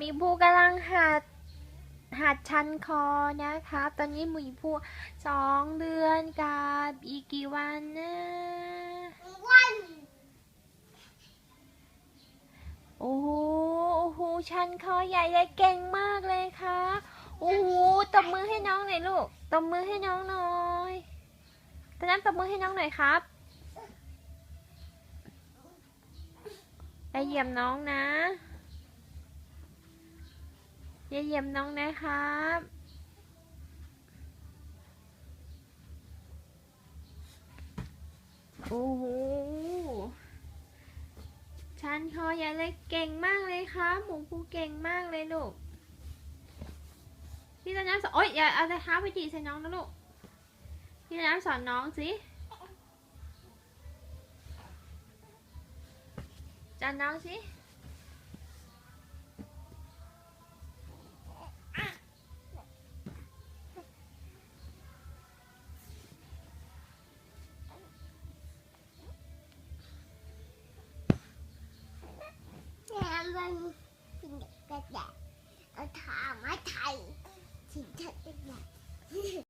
มีผู้กำลังหัดหัดชันคอนะครับตอนนี้หมีผู้สองเดือนกับอีกกี่วันนะวันโอ้โหโอ้โหชันคอใหญ่เลยเก่งมากเลยครับโอ้โหตบมือให้น้องหน่อยลูกตบมือให้น้องหน่อยตอนนั้นตบมือให้น้องหน่อยครับไปเยี่ยมน้องนะอย่า เยี่ยมน้องนะครับโอ้โหชันคอใหญ่เลยเก่งมากเลยครับหมูภูเก่งมากเลยลูกพี่ต้นน้ำสอนโอ๊ยอย่าเอาแต่เท้าไปจีใส่น้องนะลูกพี่ต้นน้ำสอนน้องสิจานน้องสิ มันเป็นกระแดาษเอาถาม